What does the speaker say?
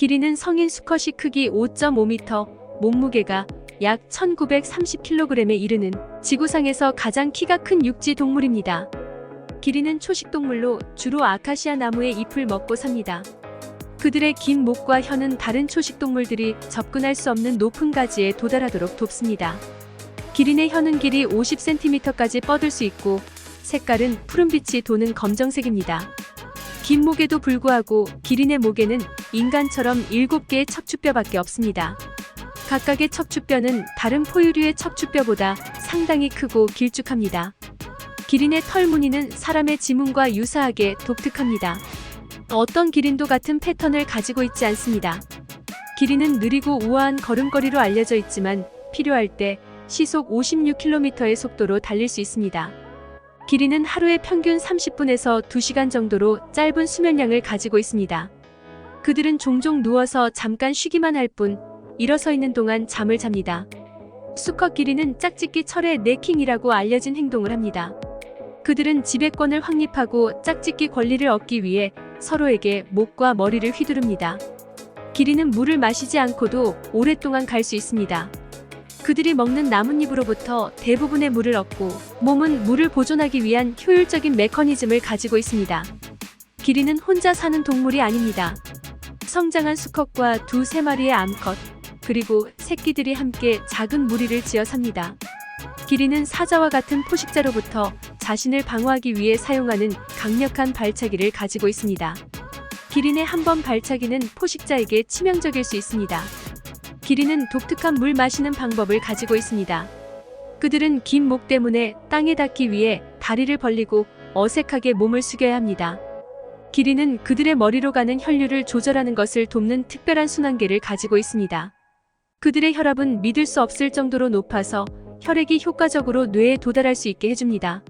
기린은 성인 수컷이 크기 5.5m, 몸무게가 약 1930kg에 이르는 지구상에서 가장 키가 큰 육지 동물입니다. 기린은 초식 동물로 주로 아카시아 나무의 잎을 먹고 삽니다. 그들의 긴 목과 혀는 다른 초식 동물들이 접근할 수 없는 높은 가지에 도달하도록 돕습니다. 기린의 혀는 길이 50cm까지 뻗을 수 있고 색깔은 푸른빛이 도는 검정색입니다. 긴 목에도 불구하고 기린의 목에는 인간처럼 7개의 척추뼈밖에 없습니다. 각각의 척추뼈는 다른 포유류의 척추뼈보다 상당히 크고 길쭉합니다. 기린의 털 무늬는 사람의 지문과 유사하게 독특합니다. 어떤 기린도 같은 패턴을 가지고 있지 않습니다. 기린은 느리고 우아한 걸음걸이로 알려져 있지만 필요할 때 시속 56km의 속도로 달릴 수 있습니다. 기린은 하루에 평균 30분에서 2시간 정도로 짧은 수면량을 가지고 있습니다. 그들은 종종 누워서 잠깐 쉬기만 할 뿐 일어서 있는 동안 잠을 잡니다. 수컷 기린은 짝짓기 철의 네킹이라고 알려진 행동을 합니다. 그들은 지배권을 확립하고 짝짓기 권리를 얻기 위해 서로에게 목과 머리를 휘두릅니다. 기린은 물을 마시지 않고도 오랫동안 갈 수 있습니다. 그들이 먹는 나뭇잎으로부터 대부분의 물을 얻고 몸은 물을 보존하기 위한 효율적인 메커니즘을 가지고 있습니다. 기린은 혼자 사는 동물이 아닙니다. 성장한 수컷과 두 세 마리의 암컷, 그리고 새끼들이 함께 작은 무리를 지어 삽니다. 기린은 사자와 같은 포식자로부터 자신을 방어하기 위해 사용하는 강력한 발차기를 가지고 있습니다. 기린의 한 번 발차기는 포식자에게 치명적일 수 있습니다. 기린은 독특한 물 마시는 방법을 가지고 있습니다. 그들은 긴 목 때문에 땅에 닿기 위해 다리를 벌리고 어색하게 몸을 숙여야 합니다. 기린은 그들의 머리로 가는 혈류를 조절하는 것을 돕는 특별한 순환계를 가지고 있습니다. 그들의 혈압은 믿을 수 없을 정도로 높아서 혈액이 효과적으로 뇌에 도달할 수 있게 해줍니다.